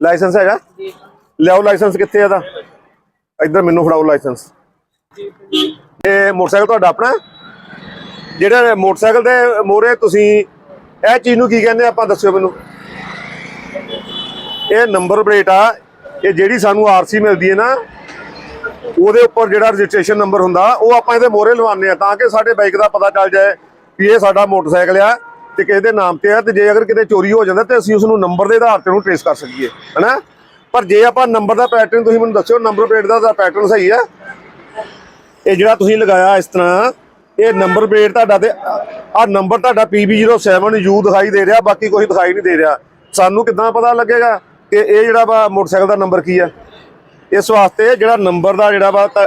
Licence ਹੈਗਾ? ਲਿਆਓ licence ਕਿੱਥੇ ਆ ਇੱਧਰ ਮੈਨੂੰ ਫੜਾਓ ਲਾਇਸੈਂਸ ਇਹ ਮੋਟਰਸਾਈਕਲ ਤੁਹਾਡਾ ਆਪਣਾ? ਜਿਹੜਾ ਮੋਟਰਸਾਈਕਲ ਦੇ ਮੋਰੇ ਤੁਸੀਂ ਇਹ ਚੀਜ਼ ਨੂੰ ਕੀ ਕਹਿੰਦੇ ਆਪਾਂ ਦੱਸਿਓ ਮੈਨੂੰ। ਇਹ ਨੰਬਰ ਪਲੇਟ ਆ। ਇਹ ਜਿਹੜੀ ਸਾਨੂੰ ਆਰਸੀ ਮਿਲਦੀ ਹੈ ਨਾ ਉਹਦੇ ਉੱਪਰ ਜਿਹੜਾ ਰਜਿਸਟ੍ਰੇਸ਼ਨ ਨੰਬਰ ਹੁੰਦਾ ਉਹ ਆਪਾਂ ਇਹਦੇ ਮੋਰੇ ਲਵਾਉਂਦੇ ਆ ਤਾਂ ਕਿ ਸਾਡੇ ਬਾਈਕ ਦਾ ਪਤਾ ਚੱਲ ਜਾਏ ਵੀ ਇਹ ਸਾਡਾ ਮੋਟਰਸਾਈਕਲ ਆ। ਤੇ ਕਿਸੇ ਦੇ ਨਾਮ ਤੇ ਆ, ਤੇ ਜੇ ਅਗਰ ਕਿਤੇ ਚੋਰੀ ਹੋ ਜਾਂਦਾ ਤੇ ਅਸੀਂ ਉਸ ਨੂੰ ਨੰਬਰ ਦੇ ਆਧਾਰ ਤੇ ਉਹਨੂੰ ਟ੍ਰੇਸ ਕਰ ਸਕੀਏ, ਹੈਨਾ? ਪਰ ਜੇ ਆਪਾਂ ਨੰਬਰ ਦਾ ਪੈਟਰਨ ਤੁਸੀਂ ਮੈਨੂੰ ਦੱਸਿਓ ਨੰਬਰ ਪਲੇਟ ਦਾ ਪੈਟਰਨ ਸਹੀ ਆ। ਇਹ ਜਿਹੜਾ ਤੁਸੀਂ ਲਗਾਇਆ ਇਸ ਤਰ੍ਹਾਂ, ਇਹ ਨੰਬਰ ਪਲੇਟ ਤੁਹਾਡਾ ਤੇ ਆ ਨੰਬਰ ਤੁਹਾਡਾ PB07U ਦਿਖਾਈ ਦੇ ਰਿਹਾ, ਬਾਕੀ ਕੋਈ ਦਿਖਾਈ ਨਹੀਂ ਦੇ ਰਿਹਾ। ਸਾਨੂੰ ਕਿੱਦਾਂ ਪਤਾ ਲੱਗੇਗਾ ਕਿ ਇਹ ਜਿਹੜਾ ਵਾ ਮੋਟਰਸਾਈਕਲ ਦਾ ਨੰਬਰ ਕੀ ਆ? ਇਸ ਵਾਸਤੇ ਜਿਹੜਾ ਨੰਬਰ ਦਾ ਜਿਹੜਾ ਵਾ ਤਾਂ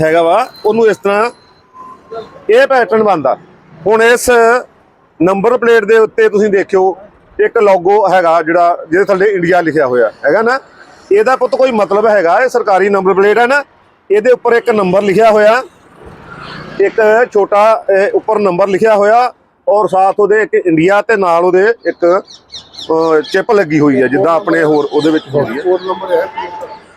ਹੈਗਾ ਵਾ, ਉਹਨੂੰ ਇਸ ਤਰ੍ਹਾਂ ਇਹ ਪੈਟਰਨ ਬਣਦਾ। ਹੁਣ ਇਸ ਨੰਬਰ ਪਲੇਟ ਦੇ ਉੱਤੇ ਤੁਸੀਂ ਦੇਖਿਓ ਇੱਕ ਲੋਗੋ ਹੈਗਾ ਜਿਹੜਾ ਜਿਹਦੇ ਥੱਲੇ ਇੰਡੀਆ ਲਿਖਿਆ ਹੋਇਆ ਹੈਗਾ ਨਾ? ਇਹਦਾ ਪੁੱਤ ਕੋਈ ਮਤਲਬ ਹੈਗਾ ਇਹ ਸਰਕਾਰੀ ਨੰਬਰ ਪਲੇਟ ਹੈ ਨਾ? ਇਹਦੇ ਉੱਪਰ ਇੱਕ ਨੰਬਰ ਲਿਖਿਆ ਹੋਇਆ ਇੱਕ ਛੋਟਾ ਉੱਪਰ ਨੰਬਰ ਲਿਖਿਆ ਹੋਇਆ ਔਰ ਸਾਥ ਉਹਦੇ ਇੱਕ ਇੰਡੀਆ ਤੇ ਨਾਲ ਉਹਦੇ ਇੱਕ ਚਿਪ ਲੱਗੀ ਹੋਈ ਹੈ ਜਿੱਦਾਂ ਆਪਣੇ ਹੋਰ ਉਹਦੇ ਵਿੱਚ ਹੁੰਦੀ ਹੈ। ਕੋਡ ਨੰਬਰ ਹੈ?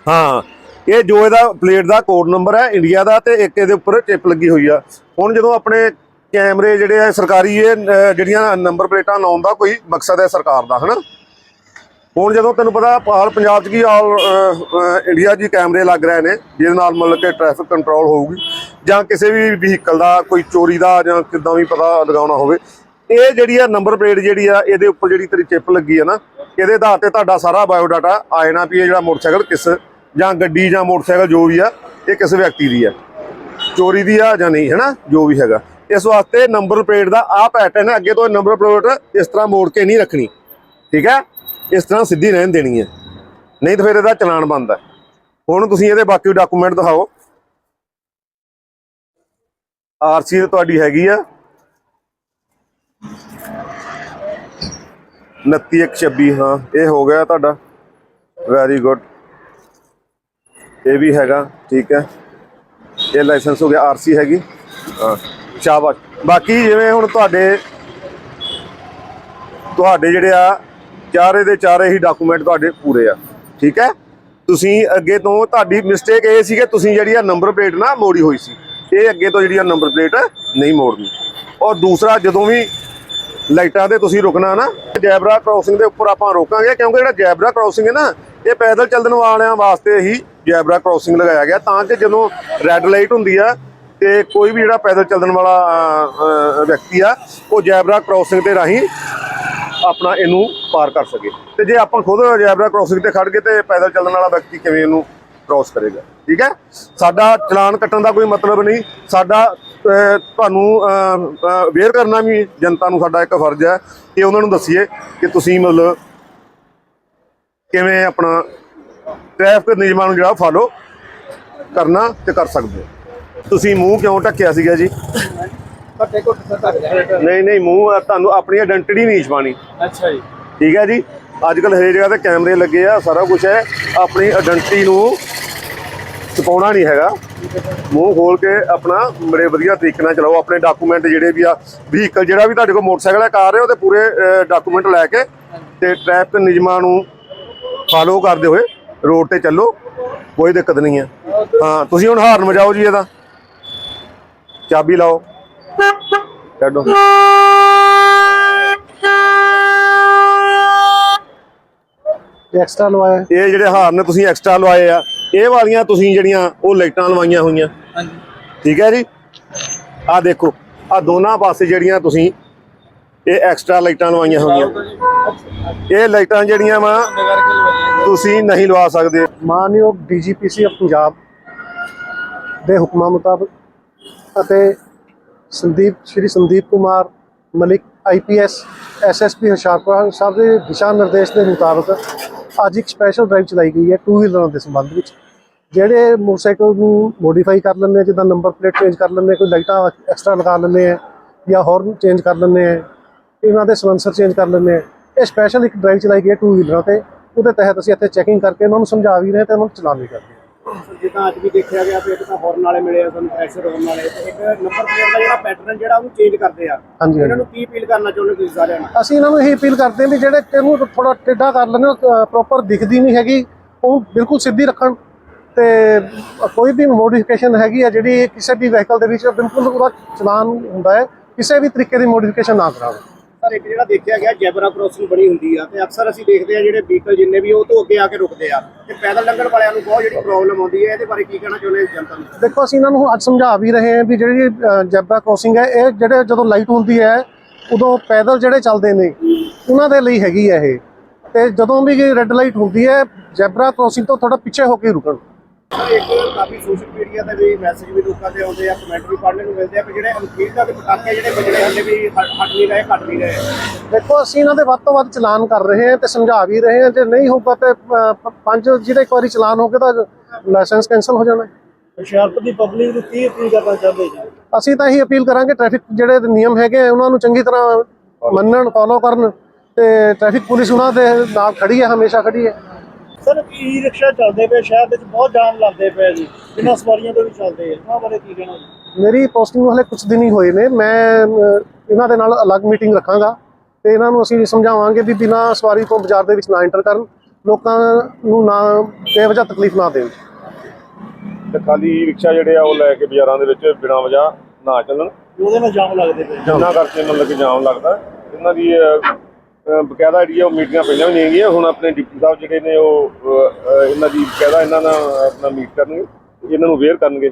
ਹਾਂ ਇਹ ਜੋ ਇਹਦਾ ਪਲੇਟ ਦਾ ਕੋਡ ਨੰਬਰ ਹੈ ਇੰਡੀਆ ਦਾ ਤੇ ਇੱਕ ਇਹਦੇ ਉੱਪਰ ਚਿਪ ਲੱਗੀ ਹੋਈ ਆ। ਹੁਣ ਜਦੋਂ ਆਪਣੇ ਕੈਮਰੇ ਜਿਹੜੇ ਆ ਸਰਕਾਰੀ ਇਹ ਅਹ, ਜਿਹੜੀਆਂ ਨੰਬਰ ਪਲੇਟਾਂ ਲਾਉਣ ਦਾ ਕੋਈ ਮਕਸਦ ਹੈ ਸਰਕਾਰ ਦਾ ਹਨਾ? ਹੁਣ ਜਦੋਂ ਤੈਨੂੰ ਪਤਾ ਆਲ ਪੰਜਾਬ 'ਚ ਕੀ ਆਲ ਇੰਡੀਆ 'ਚ ਹੀ ਕੈਮਰੇ ਲੱਗ ਰਹੇ ਨੇ ਜਿਹਦੇ ਨਾਲ ਮਤਲਬ ਕਿ ਟ੍ਰੈਫਿਕ ਕੰਟਰੋਲ ਹੋਊਗੀ ਜਾਂ ਕਿਸੇ ਵੀ ਵਹੀਕਲ ਦਾ ਕੋਈ ਚੋਰੀ ਦਾ ਜਾਂ ਕਿੱਦਾਂ ਵੀ ਪਤਾ ਲਗਾਉਣਾ ਹੋਵੇ ਇਹ ਜਿਹੜੀ ਆ ਨੰਬਰ ਪਲੇਟ ਜਿਹੜੀ ਆ ਇਹਦੇ ਉੱਪਰ ਜਿਹੜੀ ਤੇਰੀ ਚਿਪ ਲੱਗੀ ਆ ਨਾ ਇਹਦੇ ਆਧਾਰ ਤੇ ਤੁਹਾਡਾ ਸਾਰਾ ਬਾਇਓਡਾਟਾ ਆ ਜਾਣਾ ਵੀ ਇਹ ਜਿਹੜਾ ਮੋਟਰਸਾਈਕਲ ਕਿਸ ਜਾਂ ਗੱਡੀ ਜਾਂ ਮੋਟਰਸਾਈਕਲ ਜੋ ਵੀ ਆ ਇਹ ਕਿਸ ਵਿਅਕਤੀ ਦੀ ਆ? ਚੋਰੀ ਦੀ ਆ ਜਾਂ ਨਹੀਂ ਹੈਨਾ? ਜੋ ਵੀ ਹੈਗਾ। ਇਸ ਵਾਸਤੇ ਨੰਬਰ ਪਲੇਟ ਦਾ ਆ ਪੈਟਰਨ ਹੈ, ਅੱਗੇ ਤੋਂ ਨੰਬਰ ਪਲੇਟ ਇਸ ਤਰ੍ਹਾਂ ਮੋੜ ਕੇ ਨਹੀਂ ਰੱਖਣੀ, ਠੀਕ ਹੈ? ਇਸ ਤਰ੍ਹਾਂ ਸਿੱਧੀ ਰਹਿਣ ਦੇਣੀ ਹੈ। ਨਹੀਂ ਤਾਂ ਫਿਰ ਇਹਦਾ ਚਲਾਨ ਬੰਦ ਹੈ। ਹੁਣ ਤੁਸੀਂ ਇਹਦੇ ਬਾਕੀ ਡਾਕੂਮੈਂਟ ਦਿਖਾਓ। ਆਰਸੀ ਤੁਹਾਡੀ ਹੈਗੀ ਆ। 29126 ਹਾਂ, ਇਹ ਹੋ ਗਿਆ ਤੁਹਾਡਾ। ਵੈਰੀ ਗੁੱਡ ਇਹ ਵੀ ਹੈਗਾ, ਠੀਕ ਹੈ। ਇਹ ਲਾਇਸੈਂਸ ਹੋ ਗਿਆ ਆਰਸੀ ਹੈਗੀ। ਹਾਂ। ਸ਼ਾਬਾਸ਼। ਬਾਕੀ ਜਿਵੇਂ ਹੁਣ ਤੁਹਾਡੇ ਤੁਹਾਡੇ ਜਿਹੜੇ ਆ, ਚਾਰੇ ਦੇ ਚਾਰੇ ਹੀ ਡਾਕੂਮੈਂਟ ਤੁਹਾਡੇ ਪੂਰੇ ਆ। ਠੀਕ ਹੈ? ਤੁਸੀਂ ਅੱਗੇ ਤੋਂ ਤੁਹਾਡੀ ਮਿਸਟੇਕ ਇਹ ਸੀ ਕਿ ਤੁਸੀਂ ਜਿਹੜੀ ਆ ਨੰਬਰ ਪਲੇਟ ਨਾ ਮੋੜੀ ਹੋਈ ਸੀ। ਇਹ ਅੱਗੇ ਤੋਂ ਜਿਹੜੀ ਆ ਨੰਬਰ ਪਲੇਟ ਨਹੀਂ ਮੋੜਨੀ। ਔਰ ਦੂਸਰਾ, ਜਦੋਂ ਵੀ ਲਾਈਟਾਂ ਤੇ ਤੁਸੀਂ ਰੁਕਣਾ ਨਾ, ਜੈਬਰਾ ਕ੍ਰਾਸਿੰਗ ਦੇ ਉੱਪਰ ਆਪਾਂ ਰੋਕਾਂਗੇ, ਕਿਉਂਕਿ ਜਿਹੜਾ ਜੈਬਰਾ ਕ੍ਰਾਸਿੰਗ ਹੈ ਨਾ, ਇਹ ਪੈਦਲ ਚੱਲਣ ਵਾਲਿਆਂ ਵਾਸਤੇ ਹੀ ਜੈਬਰਾ ਕ੍ਰਾਸਿੰਗ ਲਗਾਇਆ ਗਿਆ। ਤਾਂ ਕਿ ਜਦੋਂ ਰੈੱਡ ਲਾਈਟ ਹੁੰਦੀ ਆ ਤੇ ਕੋਈ ਵੀ ਜਿਹੜਾ ਪੈਦਲ ਚੱਲਣ ਵਾਲਾ ਵਿਅਕਤੀ ਆ, ਉਹ ਜੈਬਰਾ ਕ੍ਰਾਸਿੰਗ ਦੇ ਰਾਹੀਂ ਆਪਣਾ ਇਹਨੂੰ ਪਾਰ ਕਰ ਸਕੇ। ਤੇ ਜੇ ਆਪਾਂ ਖੁਦ ਜੈਬਰਾ ਕ੍ਰਾਸਿੰਗ ਤੇ ਖੜ ਕੇ ਤੇ ਪੈਦਲ ਚੱਲਣ ਵਾਲਾ ਵਿਅਕਤੀ ਕਿਵੇਂ ਇਹਨੂੰ ਕ੍ਰਾਸ ਕਰੇਗਾ? ਠੀਕ ਹੈ? ਸਾਡਾ ਚਲਾਨ ਕੱਟਣ ਦਾ ਕੋਈ ਮਤਲਬ ਨਹੀਂ। ਸਾਡਾ ਤੁਹਾਨੂੰ ਅਵੇਅਰ ਕਰਨਾ ਵੀ ਜਨਤਾ ਨੂੰ ਸਾਡਾ ਇੱਕ ਫਰਜ਼ ਹੈ ਕਿ ਉਹਨਾਂ ਨੂੰ ਦੱਸੀਏ ਕਿ ਤੁਸੀਂ ਮਤਲਬ ਕਿਵੇਂ ਆਪਣਾ ਟ੍ਰੈਫਿਕ ਨਿਯਮਾਂ ਨੂੰ ਜਿਹੜਾ ਫਾਲੋ ਕਰਨਾ ਤੇ ਕਰ ਸਕਦੇ ਹੋ। ਤੁਸੀਂ ਮੂੰਹ ਕਿਉਂ ਢੱਕਿਆ ਸੀਗਾ ਜੀ? ਘੱਟੇ ਘੁੱਟ ਤਾਂ ਘੱਟ ਜਾਏ ਨਹੀਂ ਨਹੀਂ ਮੂੰਹ ਤੁਹਾਨੂੰ ਆਪਣੀ ਆਇਡੈਂਟੀ ਨਹੀਂ ਛਪਾਣੀ ਅੱਛਾ ਜੀ। ਠੀਕ ਹੈ ਜੀ? ਅੱਜ ਕੱਲ ਹਰੇਕ ਜਗ੍ਹਾ ਤੇ ਕੈਮਰੇ ਲੱਗੇ ਆ ਸਾਰਾ ਕੁਝ ਹੈ। ਆਪਣੀ ਆਇਡੈਂਟੀ ਨੂੰ ਛੁਪਾਉਣਾ ਨਹੀਂ ਹੈਗਾ। ਮੂੰਹ ਖੋਲ ਕੇ ਆਪਣਾ ਬੜੇ ਵਧੀਆ ਤਰੀਕੇ ਨਾਲ ਚਲਾਓ। ਆਪਣੇ ਡਾਕੂਮੈਂਟ ਜਿਹੜੇ ਵੀ ਆ ਵਹੀਕਲ ਜਿਹੜਾ ਵੀ ਤੁਹਾਡੇ ਕੋਲ ਮੋਟਰਸਾਈਕਲ ਹੈ ਕਾਰ ਹੈ ਉਹਦੇ ਪੂਰੇ ਡਾਕੂਮੈਂਟ ਲੈ ਕੇ ਤੇ ਟ੍ਰੈਫਿਕ ਨਿਯਮਾਂ ਨੂੰ ਫਾਲੋ ਕਰਦੇ ਹੋਏ ਰੋਡ ਤੇ ਚੱਲੋ। ਕੋਈ ਦਿੱਕਤ ਨਹੀਂ ਹੈ। ਹਾਂ ਤੁਸੀਂ ਹੁਣ ਹਾਰਨ ਵਜਾਓ ਜੀ ਇਹਦਾ। ਚਾਬੀ ਲਾਓ। ਕੱਢੋ ਐਕਸਟਰਾ ਲਵਾਇਆ। ਇਹ ਜਿਹੜੇ ਹਾਰਨ ਤੁਸੀਂ ਐਕਸਟਰਾ ਲਵਾਏ ਆ ਇਹ ਵਾਲੀਆਂ ਤੁਸੀਂ ਜਿਹੜੀਆਂ ਉਹ ਲਾਈਟਾਂ ਲਵਾਈਆਂ ਹੋਈਆਂ। ਹਾਂਜੀ। ਠੀਕ ਹੈ ਜੀ? ਆਹ ਦੇਖੋ ਆ ਦੋਨਾਂ ਪਾਸੇ ਜਿਹੜੀਆਂ ਤੁਸੀਂ ਇਹ ਐਕਸਟਰਾ ਲਾਈਟਾਂ ਲਵਾਈਆਂ ਹੋਈਆਂ। ਇਹ ਲਾਈਟਾਂ ਜਿਹੜੀਆਂ ਵਾ ਤੁਸੀਂ ਨਹੀਂ ਲਵਾ ਸਕਦੇ। ਮਾਨਯੋਗ ਡੀਜੀਪੀਸੀ ਆਫ ਪੰਜਾਬ ਦੇ ਹੁਕਮਾਂ ਮੁਤਾਬਕ ਅਤੇ ਸੰਦੀਪ ਸ਼੍ਰੀ ਸੰਦੀਪ ਕੁਮਾਰ ਮਲਿਕ ਆਈਪੀਐਸ ਐਸਐਸਪੀ ਹੁਸ਼ਿਆਰਪੁਰ ਸਾਹਿਬ ਦੇ ਦਿਸ਼ਾ ਨਿਰਦੇਸ਼ ਦੇ ਮੁਤਾਬਕ ਅੱਜ ਇੱਕ ਸਪੈਸ਼ਲ ਡਰਾਈਵ ਚਲਾਈ ਗਈ ਹੈ ਟੂ ਵੀਲਰਾਂ ਦੇ ਸੰਬੰਧ ਵਿੱਚ ਜਿਹੜੇ ਮੋਟਰਸਾਈਕਲ ਨੂੰ ਮੋਡੀਫਾਈ ਕਰ ਲੈਂਦੇ ਆ ਜਿੱਦਾਂ ਨੰਬਰ ਪਲੇਟ ਚੇਂਜ ਕਰ ਲੈਂਦੇ ਆ, ਕੋਈ ਲਾਈਟਾਂ ਐਕਸਟਰਾ ਲਗਾ ਲੈਂਦੇ ਆ ਜਾਂ ਹਾਰਨ ਚੇਂਜ ਕਰ ਲੈਂਦੇ ਆ ਇਹਨਾਂ ਦੇ ਸਲੈਂਸਰ ਚੇਂਜ ਕਰ ਲੈਂਦੇ ਆ ਇਹ ਸਪੈਸ਼ਲ ਇੱਕ ਡਰਾਈਵ ਚਲਾਈ ਗਈ ਹੈ ਟੂ ਵੀਲਰਾਂ ਤੇ ਉਹਦੇ ਤਹਿਤ ਅਸੀਂ ਇੱਥੇ ਚੈਕਿੰਗ ਕਰਕੇ ਉਹਨਾਂ ਨੂੰ ਸਮਝਾ ਵੀ ਰਹੇ ਤੇ ਉਹਨਾਂ ਨੂੰ ਚਲਾਨ ਵੀ ਕਰਦੇ ਹਾਂ। ਜਿੱਦਾਂ ਅੱਜ ਵੀ ਦੇਖਿਆ ਗਿਆ ਵੀ ਇੱਕ ਤਾਂ ਹੌਰਨ ਵਾਲੇ ਮਿਲੇ ਆ ਸਾਨੂੰ ਪ੍ਰੈਸ਼ਰ ਹੌਰਨ ਵਾਲੇ ਤੇ ਇੱਕ ਨੰਬਰ ਪਲੇਟ ਦਾ ਜਿਹੜਾ ਪੈਟਰਨ ਜਿਹੜਾ ਉਹਨੂੰ ਚੇਂਜ ਕਰਦੇ ਆ। ਹਾਂਜੀ ਇਹਨਾਂ ਨੂੰ ਕੀ ਅਪੀਲ ਕਰਨਾ ਚਾਹੁੰਦੇ ਤੁਸੀਂ ਸਾਰਿਆਂ ਨੂੰ ਅਸੀਂ ਇਹਨਾਂ ਨੂੰ ਇਹ ਅਪੀਲ ਕਰਦੇ ਹਾਂ ਵੀ ਜਿਹੜੇ ਇਹਨੂੰ ਥੋੜਾ ਟੇਢਾ ਕਰ ਲੈਣ ਪ੍ਰੋਪਰ ਦਿਖਦੀ ਨਹੀਂ ਹੈਗੀ ਉਹ ਬਿਲਕੁਲ ਸਿੱਧੀ ਰੱਖਣ। ਤੇ ਕੋਈ ਵੀ ਮੋਡੀਫਿਕੇਸ਼ਨ ਹੈਗੀ ਹੈ ਜਿਹੜੀ ਕਿਸੇ ਵੀ ਵਹੀਕਲ ਦੇ ਵਿੱਚ ਬਿਲਕੁਲ ਉਹਦਾ ਚਲਾਨ ਹੁੰਦਾ ਹੈ ਕਿਸੇ ਵੀ ਤਰੀਕੇ ਦੀ ਮੋਡੀਫਿਕੇਸ਼ਨ ਨਾ ਕਰਾਓ ਸਰ ਇੱਕ ਜਿਹੜਾ ਦੇਖਿਆ ਗਿਆ ਜੈਬਰਾ ਕ੍ਰੋਸਿੰਗ ਬਣੀ ਹੁੰਦੀ ਆ ਤੇ ਅਕਸਰ ਅਸੀਂ ਦੇਖਦੇ ਆ ਜਿਹੜੇ ਵਹੀਕਲ ਜਿੰਨੇ ਵੀ ਉਹ ਤੋਂ ਅੱਗੇ ਆ ਕੇ ਰੁਕਦੇ ਆ ਤੇ ਪੈਦਲ ਲੰਘਣ ਵਾਲਿਆਂ ਨੂੰ ਬਹੁਤ ਜਿਹੜੀ ਪ੍ਰੋਬਲਮ ਆਉਂਦੀ ਹੈ ਇਹਦੇ ਬਾਰੇ ਕੀ ਕਹਿਣਾ ਚਾਹੁੰਦੇ ਜਨਤਾ ਨੂੰ? ਦੇਖੋ, ਅਸੀਂ ਇਹਨਾਂ ਨੂੰ ਅੱਜ ਸਮਝਾ ਵੀ ਰਹੇ ਹਾਂ ਵੀ ਜਿਹੜੀ ਜੈਬਰਾ ਕ੍ਰੋਸਿੰਗ ਹੈ, ਇਹ ਜਿਹੜੇ ਜਦੋਂ ਲਾਈਟ ਹੁੰਦੀ ਹੈ, ਉਦੋਂ ਪੈਦਲ ਜਿਹੜੇ ਚੱਲਦੇ ਨੇ, ਉਹਨਾਂ ਦੇ ਲਈ ਹੈਗੀ ਹੈ ਇਹ। ਤੇ ਜਦੋਂ ਵੀ ਰੈੱਡ ਲਾਈਟ ਹੁੰਦੀ ਹੈ, ਜੈਬਰਾ ਕ੍ਰੋਸਿੰਗ ਤੋਂ ਥੋੜਾ ਪਿੱਛੇ ਹੋ ਕੇ ਰੁਕਣ। ਕਾਫੀ ਸੋਸ਼ਲ ਮੀਡੀਆ ਤੇ ਵੀ ਮੈਸੇਜ ਵੀ ਲੋਕਾਂ ਦੇ ਆਉਂਦੇ ਆ ਕਮੈਂਟ ਵੀ ਪੜ੍ਹਨ ਨੂੰ ਮਿਲਦੇ ਆ ਕਿ ਜਿਹੜੇ ਅਨਖੀਰਤਾ ਦੇ ਪਟਾਕੇ ਜਿਹੜੇ ਵੱਜਣੇ ਹਲੇ ਵੀ ਹਟ ਹਟ ਨਹੀਂ ਰਹੇ ਘਟ ਨਹੀਂ ਰਹੇ। ਦੇਖੋ ਅਸੀਂ ਇਹਨਾਂ ਦੇ ਵੱਧ ਤੋਂ ਵੱਧ ਚਲਾਨ ਕਰ ਰਹੇ ਹਾਂ ਤੇ ਸਮਝਾ ਵੀ ਰਹੇ ਹਾਂ ਜੇ ਨਹੀਂ ਹੋਊਗਾ ਤੇ ਪੰਜ ਜਿਹਦੇ ਇੱਕ ਵਾਰੀ ਚਲਾਨ ਹੋ ਗਿਆ ਤਾਂ ਲਾਇਸੈਂਸ ਕੈਂਸਲ ਹੋ ਜਾਣਾ। ਹੈ। ਹੁਸ਼ਿਆਰਪੁਰ ਦੀ ਪਬਲਿਕ ਨੂੰ ਕੀ ਅਪੀਲ ਕਰਨਾ ਚਾਹੁੰਦੇ ਜੀ? ਅਸੀਂ ਤਾਂ ਇਹੀ ਅਪੀਲ ਕਰਾਂਗੇ ਟ੍ਰੈਫਿਕ ਜਿਹੜੇ ਨਿਯਮ ਹੈਗੇ ਆ, ਉਹਨਾਂ ਨੂੰ ਚੰਗੀ ਤਰ੍ਹਾਂ ਮੰਨਣ ਫੋਲੋ ਕਰਨ ਤੇ ਟ੍ਰੈਫਿਕ ਪੁਲਿਸ ਉਹਨਾਂ ਦੇ ਨਾਲ ਖੜੀ ਹੈ ਹਮੇਸ਼ਾ ਖੜੀ ਹੈ। ਸਰ ਈ ਰਿਕਸ਼ਾ ਚੱਲਦੇ ਪਏ? ਸ਼ਹਿਰ ਵਿੱਚ ਬਹੁਤ ਜਾਮ ਲੱਗਦੇ ਪਏ ਜੀ। ਬਿਨਾਂ ਸਵਾਰੀਆਂ ਤੋਂ ਵੀ ਚੱਲਦੇ ਆ। ਉਹਨਾਂ ਬਾਰੇ ਕੀ ਕਹਿਣਾ? ਜੀ ਮੇਰੀ ਪੋਸਟਿੰਗ ਨੂੰ ਹਲੇ ਕੁਝ ਦਿਨ ਹੀ ਹੋਏ ਨੇ। ਮੈਂ ਇਹਨਾਂ ਦੇ ਨਾਲ ਅਲੱਗ ਮੀਟਿੰਗ ਰੱਖਾਂਗਾ। ਤੇ ਇਹਨਾਂ ਨੂੰ ਅਸੀਂ ਸਮਝਾਵਾਂਗੇ ਵੀ ਬਿਨਾਂ ਸਵਾਰੀ ਤੋਂ ਬਾਜ਼ਾਰ ਦੇ ਵਿੱਚ ਨਾ ਐਂਟਰ ਕਰਨ। ਲੋਕਾਂ ਨੂੰ ਨਾ ਬੇਵਜ੍ਹਾ ਤਕਲੀਫ ਨਾ ਦੇਣ। ਤੇ ਖਾਲੀ ਰਿਕਸ਼ਾ ਜਿਹੜੇ ਆ ਉਹ ਲੈ ਕੇ ਬਾਜ਼ਾਰਾਂ ਦੇ ਵਿੱਚ ਬਿਨਾਂ ਵਜ੍ਹਾ ਨਾ ਚੱਲਣ। ਉਹਦੇ ਨਾਲ ਜਾਮ ਲੱਗਦੇ ਪਏ। ਜਿੰਨਾ ਕਰਕੇ ਮਤਲਬ ਕਿ ਜਾਮ ਲੱਗਦਾ। ਇਹਨਾਂ ਦੀ ਬਕਾਇਦਾ ਜਿਹੜੀ ਆ ਉਹ ਮੀਟਿੰਗਾਂ ਪਹਿਲਾਂ ਵੀ ਨਹੀਂ ਹੈਗੀਆਂ। ਹੁਣ ਆਪਣੇ ਡਿਪਟੀ ਸਾਹਿਬ ਜਿਹੜੇ ਨੇ ਉਹ ਇਹਨਾਂ ਦੀ ਬਕਾਇਦਾ ਇਹਨਾਂ ਨਾਲ ਆਪਣਾ ਮੀਟ ਕਰਨਗੇ। ਇਹਨਾਂ ਨੂੰ ਅਵੇਅਰ ਕਰਨਗੇ।